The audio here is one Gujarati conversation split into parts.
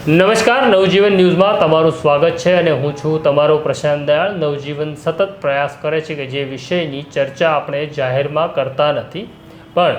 નમસ્કાર, નવજીવન ન્યૂઝમાં તમારું સ્વાગત છે અને હું છું તમારો પ્રશાંત દયાળ. નવજીવન સતત પ્રયાસ કરે છે કે જે વિષયની ચર્ચા આપણે જાહેરમાં કરતા નથી, પણ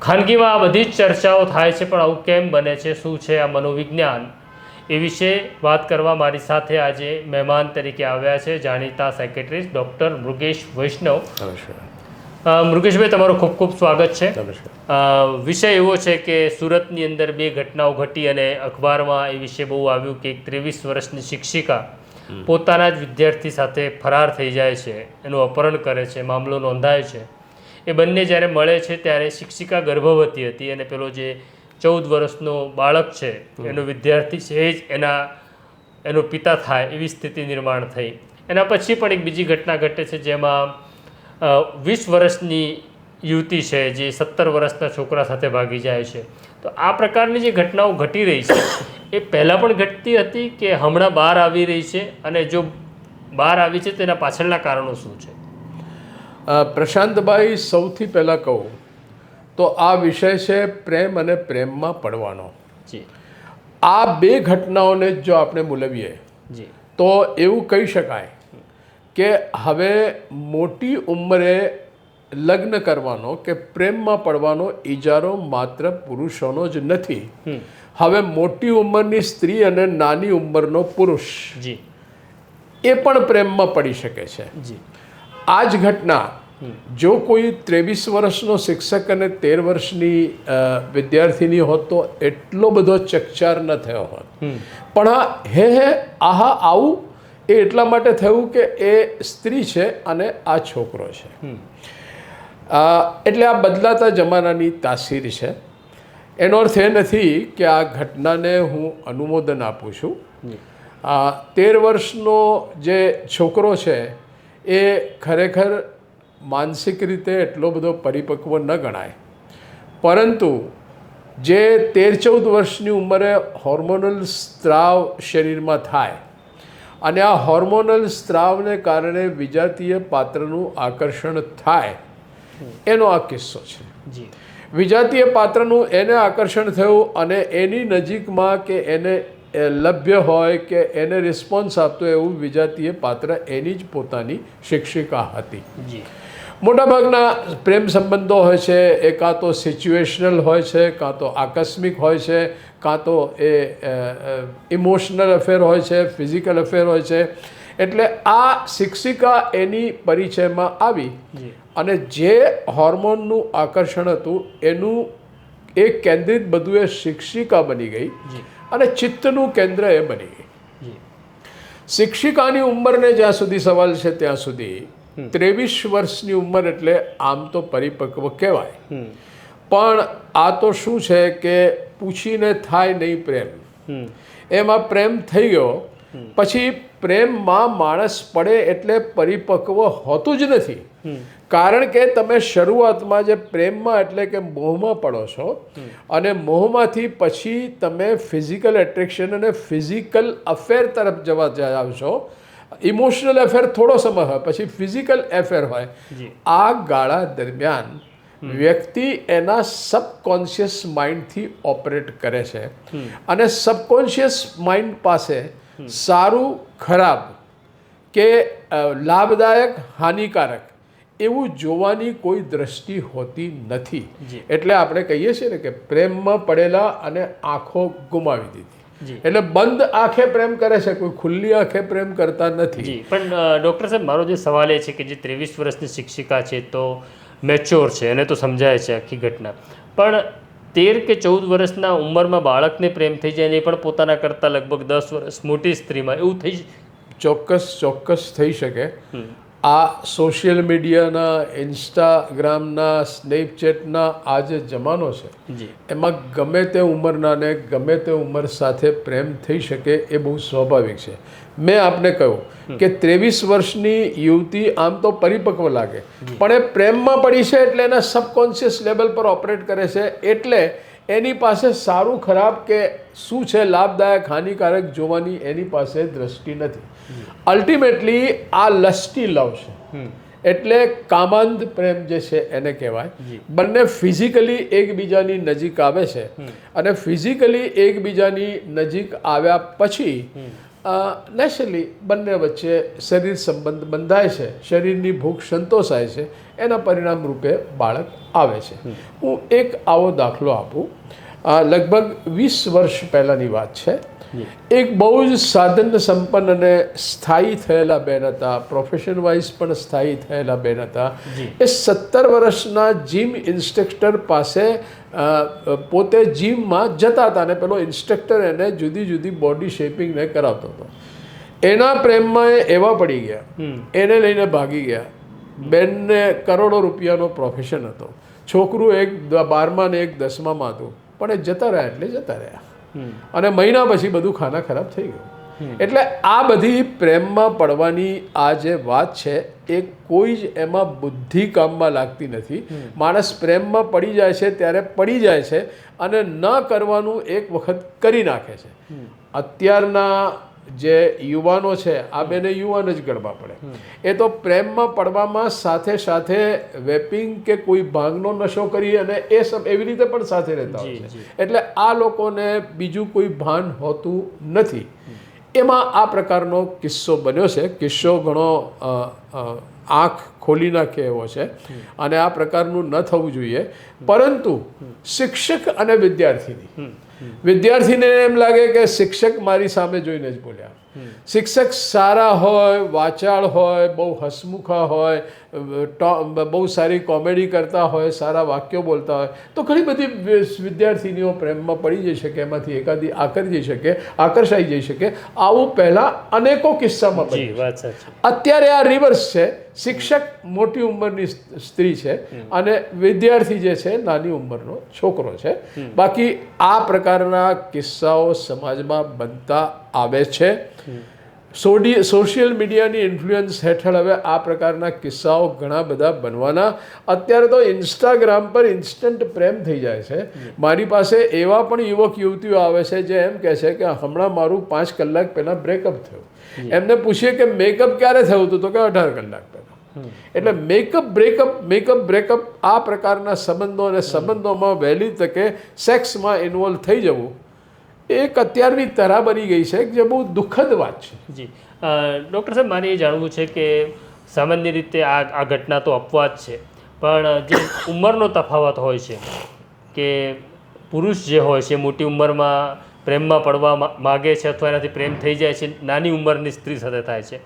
ખાનગીમાં આ બધી જ ચર્ચાઓ થાય છે, પણ આવું કેમ બને છે, શું છે આ મનોવિજ્ઞાન? એ વિશે વાત કરવા મારી સાથે આજે મહેમાન તરીકે આવ્યા છે, જાણીતા સેક્રેટરી ડૉક્ટર મૃગેશ વૈષ્ણવ. મૃગેશભાઈ તમારું ખૂબ ખૂબ સ્વાગત છે. વિષય એવો છે કે સુરતની અંદર બે ઘટનાઓ ઘટી અને અખબારમાં એ વિશે બહુ આવ્યું કે એક ત્રેવીસ વર્ષની શિક્ષિકા પોતાના જ વિદ્યાર્થી સાથે ફરાર થઈ જાય છે એનું અપહરણ કરે છે મામલો નોંધાય છે. એ બંને જ્યારે મળે છે ત્યારે શિક્ષિકા ગર્ભવતી હતી અને પેલો જે ચૌદ વર્ષનો બાળક છે એનો વિદ્યાર્થી છે જ એના એનો પિતા થાય એવી સ્થિતિ નિર્માણ થઈ. એના પછી પણ એક બીજી ઘટના ઘટે છે જેમાં વીસ વર્ષની યુવતી છે જે સત્તર વર્ષના છોકરા સાથે ભાગી જાય છે. તો આ પ્રકારની જે ઘટનાઓ ઘટી રહી છે એ પહેલાં પણ ઘટતી હતી કે હમણાં બહાર આવી રહી છે? અને જો બહાર આવી છે તેના પાછળના કારણો શું છે? પ્રશાંતભાઈ સૌથી પહેલાં કહું તો આ વિષય છે પ્રેમ અને પ્રેમમાં પડવાનો. જી. આ બે ઘટનાઓને જ જો આપણે મૂલવીએ જી. તો એવું કહી શકાય કે હવે મોટી ઉંમરે લગ્ન કરવાનો કે પ્રેમમાં પડવાનો ઈજારો માત્ર પુરુષોનો જ નથી. હવે મોટી ઉંમરની સ્ત્રી અને નાની ઉંમરનો પુરુષ જી. એ પણ પ્રેમમાં પડી શકે છે. જી. આ જ ઘટના જો કોઈ ત્રેવીસ વર્ષનો શિક્ષક અને તેર વર્ષની વિદ્યાર્થીની હોત તો એટલો બધો ચકચાર ન થયો હોત. પણ હે હે આહા આવું એ એટલા માટે થયું કે એ સ્ત્રી છે અને આ છોકરો છે. એટલે આ બદલાતા જમાનાની તાસીર છે. એનો અર્થ એ નથી કે આ ઘટનાને હું અનુમોદન આપું છું. આ તેર વર્ષનો જે છોકરો છે એ ખરેખર માનસિક રીતે એટલો બધો પરિપક્વ ન ગણાય. પરંતુ જે તેર ચૌદ વર્ષની ઉંમરે હોર્મોનલ સ્ત્રાવ શરીરમાં થાય અને આ હોર્મોનલ સ્ત્રાવને કારણે વિજાતીય પાત્રનું આકર્ષણ થાય. એનો આ કિસ્સો છે. જી. વિજાતીય પાત્રનું એને આકર્ષણ થયું અને એની નજીકમાં કે એને લભ્ય હોય કે એને રિસ્પોન્સ આપતો એવું વિજાતીય પાત્ર એની જ પોતાની શિક્ષિકા હતી. જી. મોટાભાગના પ્રેમ સંબંધો હોય છે એ કાં તો સિચ્યુએશનલ હોય છે કાં તો આકસ્મિક હોય છે કાં તો એ ઇમોશનલ અફેર હોય છે ફિઝિકલ અફેર હોય છે. એટલે આ શિક્ષિકા એની પરિચયમાં આવી અને જે હોર્મોનનું આકર્ષણ હતું એનું એ કેન્દ્રિત બધું એ શિક્ષિકા બની ગઈ અને ચિત્તનું કેન્દ્ર એ બની ગઈ. શિક્ષિકાની ઉંમરને જ્યાં સુધી સવાલ છે ત્યાં સુધી ત્રેવીસ વર્ષની ઉંમર એટલે આમ તો પરિપક્વ કહેવાય. પણ આ તો શું છે કે પૂછીને થાય નહીં પ્રેમ. એમાં પ્રેમ થઈ ગયો. પછી પ્રેમમાં માણસ પડે એટલે પરિપક્વ હોતું જ નથી. કારણ કે તમે શરૂઆતમાં જે પ્રેમમાં એટલે કે મોહમાં પડો છો અને મોહમાંથી પછી તમે ફિઝિકલ એટ્રેક્શન અને ફિઝિકલ અફેર તરફ જવા જાવ છો. ઇમોશનલ એફેર થોડો સમય હોય પછી ફિઝિકલ એફેર હોય. આ ગાળા દરમિયાન વ્યક્તિ એના સબકોન્શિયસ માઇન્ડથી ઓપરેટ કરે છે. અને સબકોન્શિયસ માઇન્ડ પાસે સારું ખરાબ કે લાભદાયક હાનિકારક એવું જોવાની કોઈ દ્રષ્ટિ હોતી નથી. એટલે આપણે કહીએ છીએ ને કે પ્રેમમાં પડેલા અને આંખો ગુમાવી દીધી. એટલે બંધ આંખે પ્રેમ કરે છે કોઈ ખુલ્લી આંખે પ્રેમ કરતા નથી. પણ ડૉક્ટર સાહેબ મારો જે સવાલ એ છે કે જે ત્રેવીસ વર્ષની શિક્ષિકા છે તો મેચ્યોર છે એને તો સમજાય છે આખી ઘટના. પણ તેર કે ચૌદ વર્ષના ઉંમરમાં બાળકને પ્રેમ થઈ જાય એ પણ પોતાના કરતાં લગભગ દસ વર્ષ મોટી સ્ત્રીમાં. એવું થઈ ચોક્કસ ચોક્કસ થઈ શકે. આ સોશિયલ મીડિયાના ઇન્સ્ટાગ્રામના સ્નેપચેટના આ જે જમાનો છે એમાં ગમે તે ઉંમરનાને ગમે તે ઉંમર સાથે પ્રેમ થઈ શકે એ બહુ સ્વાભાવિક છે. મેં આપને કહ્યું કે ત્રેવીસ વર્ષની યુવતી આમ તો પરિપક્વ લાગે. પણ એ પ્રેમમાં પડી છે એટલે એના સબકોન્શિયસ લેવલ પર ઓપરેટ કરે છે. એટલે એની પાસે સારું ખરાબ કે શું છે લાભદાયક હાનિકારક જોવાની એની પાસે દ્રષ્ટિ નથી. અલ્ટિમેટલી આ લસ્ટી લવ છે. એટલે કામાંધ પ્રેમ જે છે એને કહેવાય. બંને ફિઝિકલી એકબીજાની નજીક આવે છે. અને ફિઝિકલી એકબીજાની નજીક આવ્યા પછી નેચરલી બંને વચ્ચે શરીર સંબંધ બંધાય છે શરીરની ભૂખ સંતોષાય છે એના પરિણામ રૂપે બાળક આવે છે. હું એક આવો દાખલો આપું. લગભગ વીસ વર્ષ પહેલાંની વાત છે. એક બહુ જ સાધન સંપન્ન અને સ્થાયી થયેલા બેન હતા. પ્રોફેશન વાઇઝ પણ સ્થાયી થયેલા બેન હતા. એ સત્તર વર્ષના જીમ ઇન્સ્ટ્રક્ટર પાસે પોતે જીમમાં જતા હતા અને પેલો ઇન્સ્ટ્રક્ટર એને જુદી જુદી બોડી શેપિંગને કરાવતો હતો. એના પ્રેમમાં એ એવા પડી ગયા. એને લઈને ભાગી ગયા. બેનને કરોડો રૂપિયાનો પ્રોફેશન હતો. છોકરું એક બારમાં ને એક દસમામાં હતું. પણ એ જતા રહ્યા એટલે જતા રહ્યા. અને મહિના પછી બધું ખાના ખરાબ થઈ ગયું. એટલે આ બધી પ્રેમમાં પડવાની આ જે વાત છે એ કોઈ જ એમાં બુદ્ધિ કામમાં લાગતી નથી. માણસ પ્રેમમાં પડી જાય છે ત્યારે પડી જાય છે અને ન કરવાનું એક વખત કરી નાખે છે. અત્યારના જે યુવાનો છે આ બેને યુવાન જ ગણવા પડે. એ તો પ્રેમમાં પડવામાં સાથે સાથે વેપિંગ કે કોઈ ભાંગનો નશો કરી અને એ એવી રીતે પણ સાથે રહેતા હોય છે. એટલે આ લોકોને બીજું કોઈ ભાન હોતું નથી. એમાં આ પ્રકારનો કિસ્સો બન્યો છે. કિસ્સો ઘણો આંખ ખોલી નાખે એવો છે. અને આ પ્રકારનું ન થવું જોઈએ. પરંતુ શિક્ષક અને વિદ્યાર્થીની વિદ્યાર્થીને એમ લાગે કે શિક્ષક મારી સામે જોઈને જ બોલ્યા. શિક્ષક સારા હોય વાચાળ હોય બહુ હસમુખા હોય બહુ સારી કોમેડી કરતા હોય સારા વાક્યો બોલતા હોય તો ઘણી બધી વિદ્યાર્થીનીઓ પ્રેમમાં પડી જઈ શકે એમાંથી એકાદી આકરી જઈ શકે આકર્ષાઈ જઈ શકે. આવું પહેલાં અનેકો કિસ્સામાં બન્યું અત્યારે આ રિવર્સ છે. શિક્ષક મોટી ઉંમરની સ્ત્રી છે અને વિદ્યાર્થી જે છે નાની ઉંમરનો છોકરો છે. બાકી આ પ્રકારના કિસ્સાઓ સમાજમાં બનતા આવે છે. સોડી સોશિયલ મીડિયાની ઇન્ફ્લુઅન્સ હેઠળ હવે આ પ્રકારના કિસ્સાઓ ઘણા બધા બનવાના. અત્યારે તો ઇન્સ્ટાગ્રામ પર ઇન્સ્ટન્ટ પ્રેમ થઈ જાય છે. મારી પાસે એવા પણ યુવક, યુવતીઓ આવે છે જે એમ કહે છે કે હમણાં મારું પાંચ કલાક પહેલાં બ્રેકઅપ થયું. એમને પૂછીએ કે મેકઅપ ક્યારે થયું હતું? તો કે અઢાર કલાક પહેલાં. એટલે મેકઅપ બ્રેકઅપ મેકઅપ બ્રેકઅપ આ પ્રકારના સંબંધો અને સંબંધોમાં વહેલી તકે સેક્સમાં ઇન્વોલ્વ થઈ જવું એક અત્યારની તરા બની ગઈ છે જે બહુ દુઃખદ વાત છે. જી. ડૉક્ટર સાહેબ મારે એ જાણવું છે કે સામાન્ય રીતે આ આ ઘટના તો અપવાદ છે પણ જે ઉંમરનો તફાવત હોય છે કે પુરુષ જે હોય છે મોટી ઉંમરમાં પ્રેમમાં પડવા માગે છે અથવા એનાથી પ્રેમ થઈ જાય છે નાની ઉંમરની સ્ત્રી સાથે થાય છે.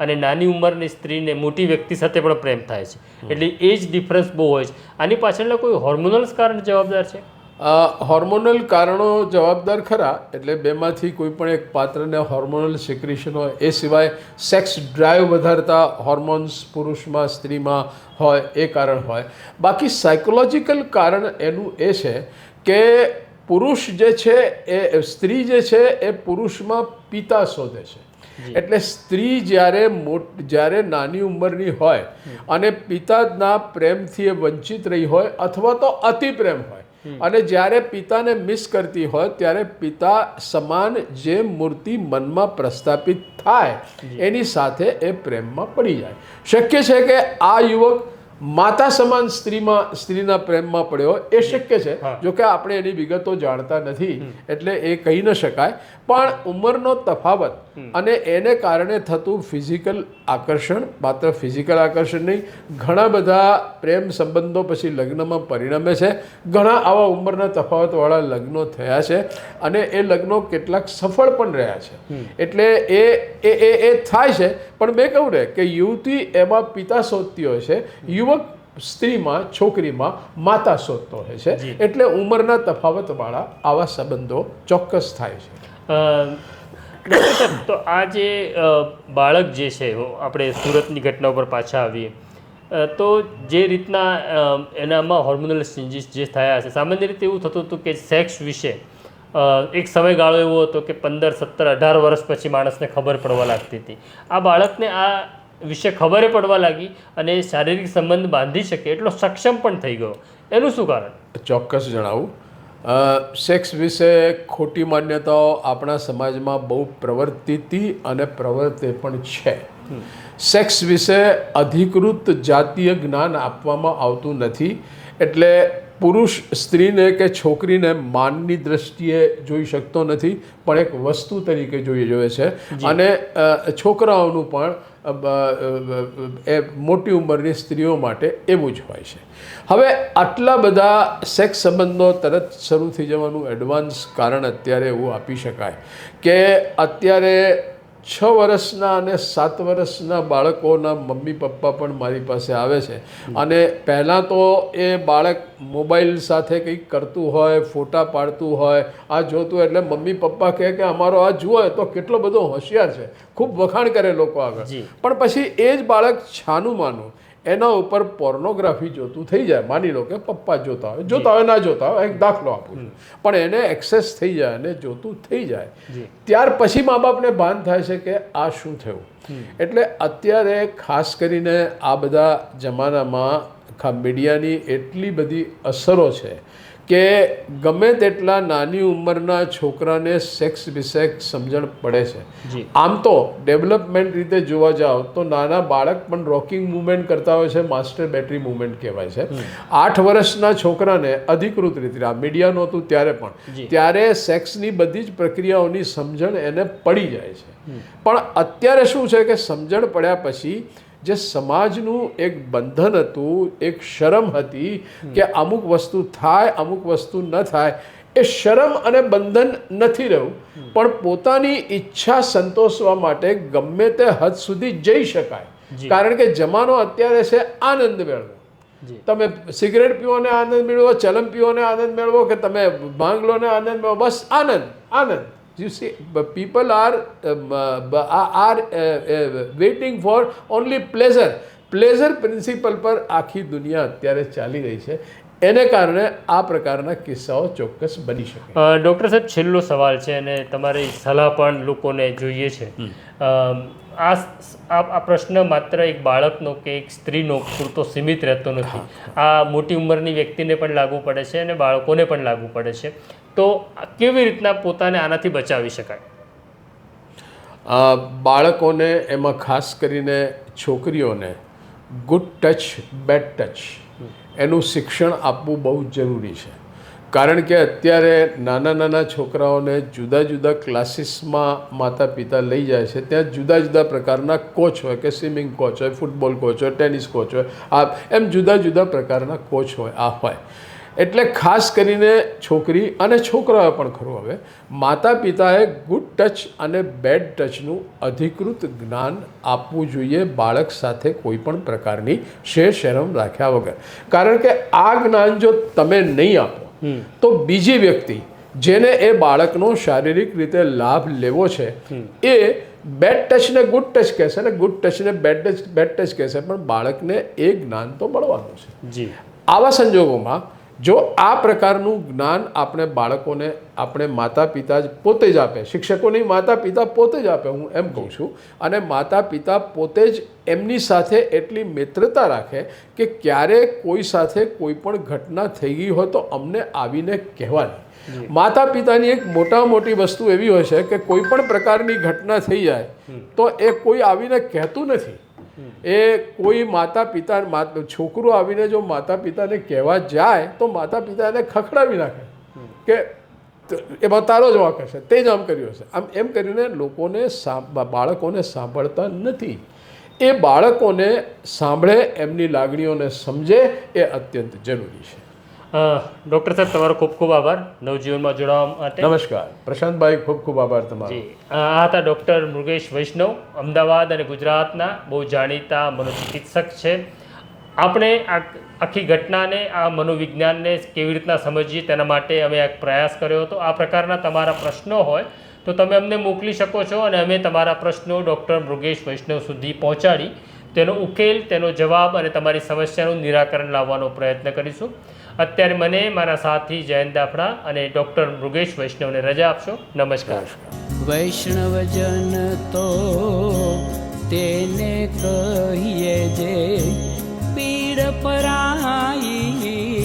અને નાની ઉંમરની સ્ત્રીને મોટી વ્યક્તિ સાથે પણ પ્રેમ થાય છે. એટલે એ જ ડિફરન્સ બહુ હોય છે. આની પાછળના કોઈ હોર્મોનલ્સ કારણ જવાબદાર છે? હોર્મોનલ કારણો જવાબદાર ખરા? એટલે બેમાંથી કોઈ પણ એક પાત્રને હોર્મોનલ સિક્રેશન હોય એ સિવાય સેક્સ ડ્રાઈવ વધારતા હોર્મોન્સ પુરુષમાં સ્ત્રીમાં હોય એ કારણ હોય. બાકી સાયકોલોજીકલ કારણ એનું એ છે કે પુરુષ જે છે એ સ્ત્રી જે છે એ પુરુષમાં પિતા શોધે છે. એટલે સ્ત્રી જ્યારે મોટ જ્યારે નાની ઉંમરની હોય અને પિતાના પ્રેમથી એ વંચિત રહી હોય અથવા તો અતિ પ્રેમ હોય અને જ્યારે પિતાને મિસ કરતી હોય ત્યારે પિતા સમાન જે મૂર્તિ મનમાં પ્રસ્થાપિત થાય એની સાથે એ પ્રેમમાં પડી જાય. શક્ય છે કે આ યુવક માતા સમાન સ્ત્રીમાં સ્ત્રીના પ્રેમમાં પડ્યો એ શક્ય છે. હા. જો કે આપણે એની વિગતો જાણતા નથી એટલે એ કહી ન શકાય. પણ ઉંમરનો તફાવત અને એને કારણે થતું ફિઝિકલ આકર્ષણ માત્ર ફિઝિકલ આકર્ષણ નહીં ઘણા બધા પ્રેમ સંબંધો પછી લગ્નમાં પરિણમે છે. ઘણા આવા ઉંમરના તફાવતવાળા લગ્નો થયા છે અને એ લગ્નો કેટલાક સફળ પણ રહ્યા છે. એટલે એ એ એ થાય છે. પણ મેં કહું ને કે યુવતી એમાં પિતા શોધતી હોય છે. યુવક સ્ત્રીમાં છોકરીમાં માતા શોધતો હોય છે. એટલે ઉંમરના તફાવતવાળા આવા સંબંધો ચોક્કસ થાય છે. તો આ જે બાળક જે છે આપણે સુરતની ઘટના ઉપર પાછા આવીએ. તો જે રીતના એનામાં હોર્મોનલ ચેન્જીસ જે થયા છે સામાન્ય રીતે એવું થતું હતું કે સેક્સ વિશે એક સમયગાળો એવો હતો કે પંદર સત્તર અઢાર વર્ષ પછી માણસને ખબર પડવા લાગતી હતી. આ બાળકને આ વિશે ખબરે પડવા લાગી અને શારીરિક સંબંધ બાંધી શકે એટલો સક્ષમ પણ થઈ ગયો. એનું શું કારણ? ચોક્કસ જણાવું. સેક્સ વિશે ખોટી માન્યતાઓ આપણા સમાજમાં બહુ પ્રવર્તિતી અને પ્રવર્તે પણ છે. સેક્સ વિશે અધિકૃત જાતીય જ્ઞાન આપવામાં આવતું નથી. એટલે પુરુષ સ્ત્રીને કે છોકરીને માનની દ્રષ્ટિએ જોઈ શકતો નથી પણ એક વસ્તુ તરીકે જોઈ જોઈએ છે. અને છોકરાઓનું પણ એ મોટી ઉંમરની સ્ત્રીઓ માટે એવું જ હોય છે. હવે આટલા બધા સેક્સ સંબંધો તરત શરૂ થઈ જવાનું એડવાન્સ કારણ અત્યારે એવું આપી શકાય કે અત્યારે છ વર્ષના અને સાત વર્ષના બાળકોના મમ્મી પપ્પા પણ મારી પાસે આવે છે. અને પહેલાં તો એ બાળક મોબાઈલ સાથે કંઈક કરતું હોય ફોટા પાડતું હોય આ જોતું એટલે મમ્મી પપ્પા કહે કે અમારો આ જુઓ તો કેટલો બધો હોશિયાર છે. ખૂબ વખાણ કરે લોકો આગળ. પણ પછી એ જ બાળક છાનું માનું. એના ઉપર પોર્નોગ્રાફી જોતું થઈ જાય. માની લો કે પપ્પા જોતા હોય જોતા હોય ના જોતા હોય એક દાખલો આપું પણ એને એક્સેસ થઈ જાય અને જોતું થઈ જાય. ત્યાર પછી મા બાપને ભાન થાય છે કે આ શું થયું? એટલે અત્યારે ખાસ કરીને આ બધા જમાનામાં આખા મીડિયાની એટલી બધી અસરો છે કે ગમે તેટલા નાની ઉંમરના છોકરાને સેક્સ વિશે સમજણ પડે છે. આમ તો ડેવલપમેન્ટ રીતે જોવા જાઓ તો નાના બાળક પણ રોકિંગ મુવમેન્ટ કરતા હોય છે માસ્ટર બેટરી મુવમેન્ટ કહેવાય છે. આઠ વર્ષના છોકરાને અધિકૃત રીતે આ મીડિયા નહોતું ત્યારે પણ ત્યારે સેક્સની બધી જ પ્રક્રિયાઓની સમજણ એને પડી જાય છે. પણ અત્યારે શું છે કે સમજણ પડ્યા પછી જે સમાજનું એક બંધન હતું એક શરમ હતી કે અમુક વસ્તુ થાય અમુક વસ્તુ ન થાય એ શરમ અને બંધન નથી રહ્યું. પણ પોતાની ઈચ્છા સંતોષવા માટે ગમે તે હદ સુધી જઈ શકાય. કારણ કે જમાનો અત્યારે છે આનંદ મેળવો. તમે સિગરેટ પીઓને આનંદ મેળવો ચલમ પીઓને આનંદ મેળવો કે તમે ભાંગ લો ને આનંદ મેળવો બસ આનંદ આનંદ. You see people are are waiting for only pleasure pleasure principle પર આખી દુનિયા અત્યારે ચાલી રહી છે. એને કારણે આ પ્રકારના કિસ્સાઓ ચોક્કસ બની શકે. ડૉક્ટર સાહેબ છેલ્લો સવાલ છે અને તમારી સલાહ પણ લોકોને જોઈએ છે. આ આ પ્રશ્ન માત્ર એક બાળકનો કે એક સ્ત્રીનો પૂરતો સીમિત રહેતો નથી. આ મોટી ઉંમરની વ્યક્તિને પણ લાગુ પડે છે અને બાળકોને પણ લાગુ પડે છે. તો કેવી રીતના પોતાને આનાથી બચાવી શકાય? બાળકોને એમાં ખાસ કરીને છોકરીઓને ગુડ ટચ બેડ ટચ એનું શિક્ષણ આપવું બહુ જરૂરી છે. કારણ કે અત્યારે નાના નાના છોકરાઓને જુદા જુદા ક્લાસીસમાં માતા પિતા લઈ જાય છે. ત્યાં જુદા જુદા પ્રકારના કોચ હોય કે સ્વિમિંગ કોચ હોય ફૂટબોલ કોચ હોય ટેનિસ કોચ હોય, આ એમ જુદા જુદા પ્રકારના કોચ હોય, આ હોય. એટલે ખાસ કરીને છોકરી અને છોકરાઓ પણ ખરું હવે. માતા પિતાએ ગુડ ટચ અને બેડ ટચનું અધિકૃત જ્ઞાન આપવું જોઈએ બાળક સાથે કોઈ પણ પ્રકારની શેર શરમ રાખ્યા વગર. કારણ કે આ જ્ઞાન જો તમે નહીં આપો તો બીજી વ્યક્તિ જેને એ બાળકનો શારીરિક રીતે લાભ લેવો છે એ બેડ ટચને ગુડ ટચ કહેશે ને ગુડ ટચને બેડ ટચ બેડ ટચ કહેશે પણ બાળકને એ જ્ઞાન તો મળવાનું છે. જી. આવા સંજોગોમાં જો આ પ્રકારનું જ્ઞાન આપણે બાળકોને આપણે માતા પિતા જ પોતે જ આપે શિક્ષકોની માતા પિતા પોતે જ આપે હું એમ કહું છું. અને માતા પિતા પોતે જ એમની સાથે એટલી મિત્રતા રાખે કે ક્યારે કોઈ સાથે કોઈ પણ ઘટના થઈ ગઈ હોય તો અમને આવીને કહેવાની માતા પિતાની એક મોટા મોટી વસ્તુ એવી હોય છે કે કોઈ પણ પ્રકારની ઘટના થઈ જાય તો એ કોઈ આવીને કહેતું નથી. એ કોઈ માતા પિતા છોકરો આવીને જો માતા પિતાને કહેવા જાય, તો માતા પિતા એને ખખડાવી નાખે. કે એમાં તારો જ વાંક હશે, તે જ આમ કર્યું હશે. આમ એમ કરીને લોકોને બાળકોને સાંભળતા નથી. એ બાળકોને સાંભળે, એમની લાગણીઓને સમજે, એ અત્યંત જરૂરી છે. ડૉક્ટર સાહેબ તમારો ખૂબ ખૂબ આભાર. નવજીવનમાં જોડાવા માટે. નમસ્કાર. પ્રશાંતભાઈ ખૂબ ખૂબ આભાર તમારો. આ હતા ડૉક્ટર મૃગેશ વૈષ્ણવ અમદાવાદ અને ગુજરાતના બહુ જાણીતા મનોચિકિત્સક છે. આપણે આ આખી ઘટનાને આ મનોવિજ્ઞાનને કેવી રીતના સમજીએ તેના માટે અમે એક પ્રયાસ કર્યો હતો. આ પ્રકારના તમારા પ્રશ્નો હોય તો તમે અમને મોકલી શકો છો અને અમે તમારા પ્રશ્નો ડૉક્ટર મૃગેશ વૈષ્ણવ સુધી પહોંચાડી તેનો ઉકેલ તેનો જવાબ અને તમારી સમસ્યાનું નિરાકરણ લાવવાનો પ્રયત્ન કરીશું. અત્યારે મને મારા સાથી જયંત દાફડા અને ડૉક્ટર મૃગેશ વૈષ્ણવને રજા આપશો. નમસ્કાર. વૈષ્ણવજન તો તેને કહીએ જે પીડ પરાઈ